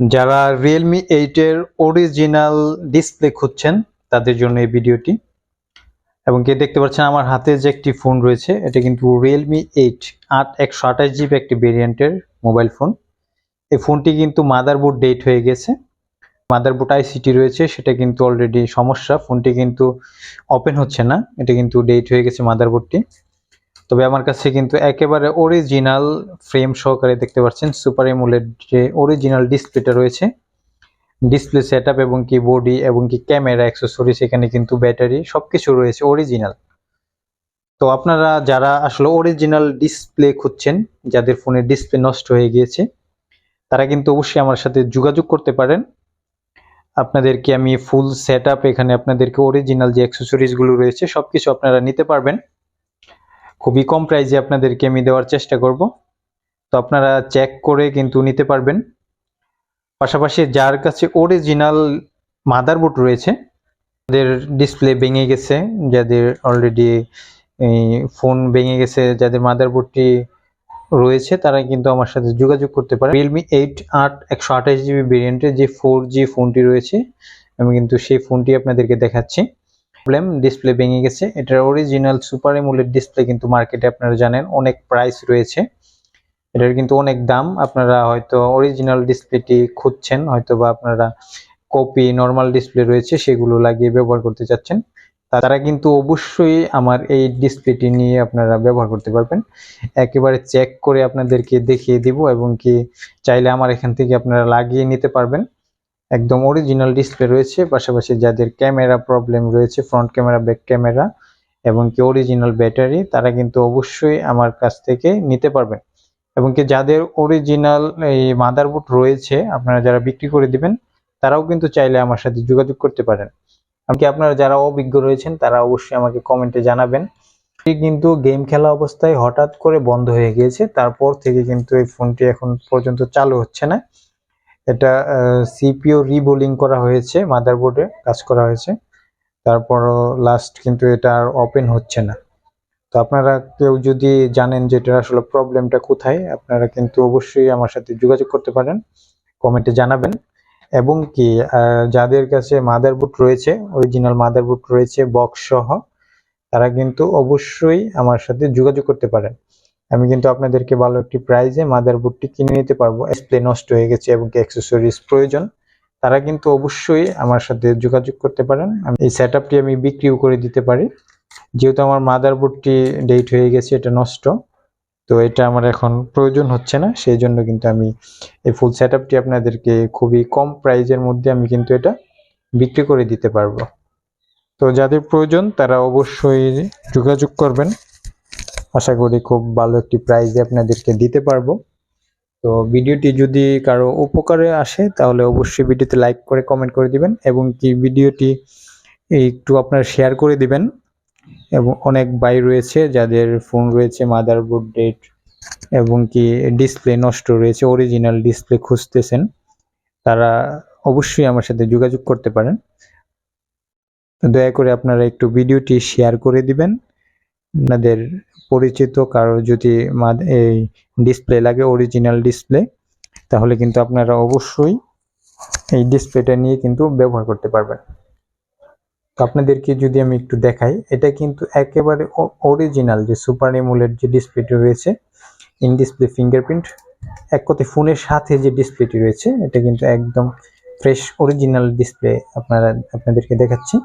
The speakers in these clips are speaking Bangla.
যারা রিয়েলমি এইটের অরিজিনাল ডিসপ্লে খুঁজছেন, তাদের জন্য এই ভিডিওটি। এবং কে দেখতে পাচ্ছেন, আমার হাতে যে একটি ফোন রয়েছে, এটা কিন্তু রিয়েলমি এইট আট, একশো আঠাশ জিবি একটি ভেরিয়েন্টের মোবাইল ফোন এই ফোনটি কিন্তু মাদারবোর্ড ডেট হয়ে গেছে। মাদারবোর্ড আইসিটি রয়েছে, সেটা কিন্তু অলরেডি সমস্যা। ফোনটি কিন্তু ওপেন হচ্ছে না, এটা কিন্তু ডেট হয়ে গেছে মাদারবোর্ডটি তবে আমার কাছে কিন্তু একেবারে অরিজিনাল ফ্রেম সহকারে দেখতে পাচ্ছেন সুপার এমুলের যে অরিজিনাল ডিসপ্লেটা রয়েছে ডিসপ্লে সেট এবং কি বডি এবং কি ক্যামেরা অ্যাক্সেসরিজ এখানে কিন্তু ব্যাটারি সব কিছু রয়েছে অরিজিনাল তো আপনারা যারা আসলে অরিজিনাল ডিসপ্লে খুঁজছেন, যাদের ফোনের ডিসপ্লে নষ্ট হয়ে গিয়েছে, তারা কিন্তু অবশ্যই আমার সাথে যোগাযোগ করতে পারেন। আপনাদেরকে আমি ফুল সেট আপ এখানে আপনাদেরকে অরিজিনাল যে অ্যাক্সেসরিজগুলো রয়েছে সব কিছু আপনারা নিতে পারবেন। খুবই কম প্রাইজে আপনাদেরকে আমি দেওয়ার চেষ্টা করব। তো আপনারা চেক করে কিন্তু নিতে পারবেন। পাশাপাশি যার কাছে অরিজিনাল মাদারবোর্ড রয়েছে যাদের ডিসপ্লে ভেঙে গেছে, যাদের অলরেডি ফোন ভেঙে গেছে, যাদের মাদারবোর্ডটি রয়েছে, তারা কিন্তু আমার সাথে যোগাযোগ করতে পারে। রিয়েলমি এইট আট, একশো আঠাশ জিবি ভেরিয়েন্টের যে ফোর জি ফোনটি রয়েছে, আমি কিন্তু সেই ফোনটি আপনাদেরকে দেখাচ্ছি। প্রবলেম ডিসপ্লে ভেঙে গেছে। এটার অরিজিনাল সুপার এমুলেট ডিসপ্লে কিন্তু মার্কেটে আপনারা জানেন, অনেক প্রাইস রয়েছে। এটার কিন্তু অনেক দাম। আপনারা হয়তো অরিজিনাল ডিসপ্লেটি খুঁজছেন হয়তো বা আপনারা কপি নর্মাল ডিসপ্লে রয়েছে, সেগুলো লাগিয়ে ব্যবহার করতে চাচ্ছেন। তারা কিন্তু অবশ্যই আমার এই ডিসপ্লেটি নিয়ে আপনারা ব্যবহার করতে পারবেন। একেবারে চেক করে আপনাদেরকে দেখিয়ে দিব এবং কি চাইলে আমার এখান থেকে আপনারা লাগিয়ে নিতে পারবেন। একদম অরিজিনাল ডিসপ্লে রয়েছে, পাশাপাশি যাদের ক্যামেরা প্রবলেম রয়েছে ফ্রন্ট ক্যামেরা ব্যাক ক্যামেরা এবং কি অরিজিনাল ব্যাটারি তারা কিন্তু অবশ্যই আমার কাছ থেকে নিতে পারবেন। এবং কি যাদের অরিজিনাল এই মাদারবোর্ড রয়েছে, আপনারা যারা বিক্রি করে দিবেন, তারাও কিন্তু চাইলে আমার সাথে যোগাযোগ করতে পারেন। এমনকি আপনারা যারা অভিজ্ঞ রয়েছেন, তারা অবশ্যই আমাকে কমেন্টে জানাবেন। কিন্তু গেম খেলা অবস্থায় হঠাৎ করে বন্ধ হয়ে গিয়েছে, তারপর থেকে কিন্তু এই ফোনটি এখন পর্যন্ত চালু হচ্ছে না। এটা সিপিও রিবোলিং করা হয়েছে মাদারবোর্ডে কাজ করা হয়েছে। তারপরও লাস্ট কিন্তু এটা আর ওপেন হচ্ছে না। তো আপনারা কেউ যদি জানেন যে এটার আসলে প্রবলেমটা কোথায়, আপনারা কিন্তু অবশ্যই আমার সাথে যোগাযোগ করতে পারেন, কমেন্টে জানাবেন। এবং কি যাদের কাছে মাদারবোর্ড রয়েছে অরিজিনাল মাদারবোর্ড রয়েছে বক্স সহ, তারা কিন্তু অবশ্যই আমার সাথে যোগাযোগ করতে পারেন। আমি কিন্তু আপনাদেরকে ভালো একটি প্রাইজে মাদারবোর্ডটি কিনে নিতে পারব। ডিসপ্লে নষ্ট হয়ে গেছে এবং অ্যাক্সেসরিজ প্রয়োজন। তারা কিন্তু অবশ্যই আমার সাথে যোগাযোগ করতে পারেন। এই সেট আমি বিক্রিও করে দিতে পারি। যেহেতু আমার মাদারবোর্ডটি ডেট হয়ে গেছে, এটা নষ্ট। তো এটা আমার এখন প্রয়োজন হচ্ছে না সেই জন্য কিন্তু আমি এই ফুল সেট আপনাদেরকে খুবই কম প্রাইজের মধ্যে আমি কিন্তু এটা বিক্রি করে দিতে পারব। তো যাদের প্রয়োজন তারা অবশ্যই যোগাযোগ করবেন। আশা করি খুব ভালো একটি প্রাইজে আপনাদেরকে দিতে পারব। তো ভিডিওটি যদি কারও উপকারে আসে, তাহলে অবশ্যই ভিডিওতে লাইক করে কমেন্ট করে দিবেন এবং কি ভিডিওটি একটু আপনারা শেয়ার করে দিবেন। এবং অনেক বাই রয়েছে যাদের ফোন রয়েছে মাদারবোর্ড ডেট এবং কি ডিসপ্লে নষ্ট রয়েছে অরিজিনাল ডিসপ্লে খুঁজতেছেন, তারা অবশ্যই আমার সাথে যোগাযোগ করতে পারেন। দয়া করে আপনারা একটু ভিডিওটি শেয়ার করে দিবেন। আপনাদের পরিচিত, কারও যদি এই ডিসপ্লে লাগে অরিজিনাল ডিসপ্লে তাহলে কিন্তু আপনারা অবশ্যই এই ডিসপ্লেটা নিয়ে কিন্তু ব্যবহার করতে পারবেন। তো আপনাদেরকে যদি আমি একটু দেখাই, এটা কিন্তু একেবারে অরিজিনাল যে সুপার এমুলেট যে ডিসপ্লেটি রয়েছে ইন ডিসপ্লে ফিঙ্গারপ্রিন্ট এক কথায় ফোনের সাথে যে ডিসপ্লেটি রয়েছে, এটা কিন্তু একদম ফ্রেশ অরিজিনাল ডিসপ্লে আপনারা আপনাদেরকে দেখাচ্ছি।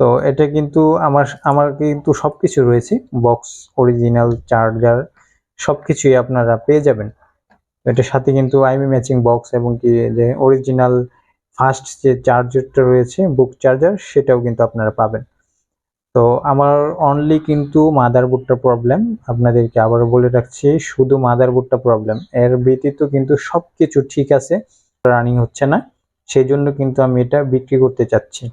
তো এটা কিন্তু আমার আমার কিন্তু সব কিছু রয়েছে। বক্স অরিজিনাল চার্জার সব কিছুই আপনারা পেয়ে যাবেন। এটার সাথে কিন্তু আইমি ম্যাচিং বক্স এবং কি যে অরিজিনাল ফার্স্ট যে চার্জারটা রয়েছে বুক চার্জার সেটাও কিন্তু আপনারা পাবেন। তো আমার অনলি কিন্তু মাদারবোর্ডটা প্রবলেম আপনাদেরকে আবারও বলে রাখছি, শুধু মাদারবোর্ডটা প্রবলেম এর ব্যতীত কিন্তু সব কিছু ঠিক আছে রানিং হচ্ছে না। সেই জন্য কিন্তু আমি এটা বিক্রি করতে চাচ্ছি।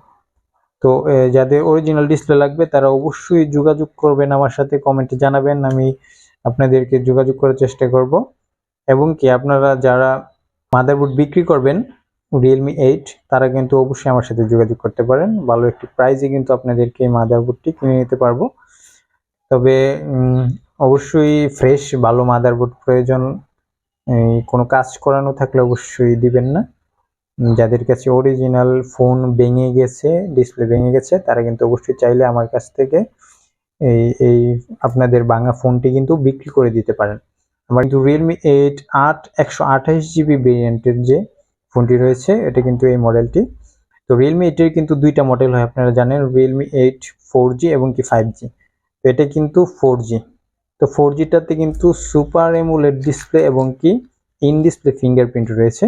তো যাদের অরিজিনাল ডিসপ্লে লাগবে, তারা অবশ্যই যোগাযোগ করবেন আমার সাথে কমেন্টে জানাবেন, আমি আপনাদেরকে যোগাযোগ করার চেষ্টা করব। এবং কি, আপনারা যারা মাদারবোর্ড বিক্রি করবেন রিয়েলমি এইট তারা কিন্তু অবশ্যই আমার সাথে যোগাযোগ করতে পারেন। ভালো একটি প্রাইজে কিন্তু আপনাদেরকে এই মাদারবোর্ডটি কিনে নিতে পারব। তবে অবশ্যই ফ্রেশ ভালো মাদারবোর্ড প্রয়োজন কোনো কাজ করানো থাকলে অবশ্যই দিবেন না। যাদের কাছে অরিজিনাল ফোন ভেঙে গেছে ডিসপ্লে ভেঙে গেছে, তারা কিন্তু অবশ্যই চাইলে আমার কাছ থেকে এই এই আপনাদের ভাঙা ফোনটি কিন্তু বিক্রি করে দিতে পারেন। আমার কিন্তু রিয়েলমি এইট আট, একশো আঠাশ জিবি ভেরিয়েন্টের যে ফোনটি রয়েছে, এটা কিন্তু এই মডেলটি তো রিয়েলমি এইটের কিন্তু দুইটা মডেল হয়, আপনারা জানেন রিয়েলমি এইট ফোর জি এবং কি ফাইভ জি তো এটা কিন্তু ফোর জি তো ফোর জিটাতে কিন্তু সুপার এমুলেট ডিসপ্লে এবং কি ইন ডিসপ্লে ফিঙ্গারপ্রিন্ট রয়েছে।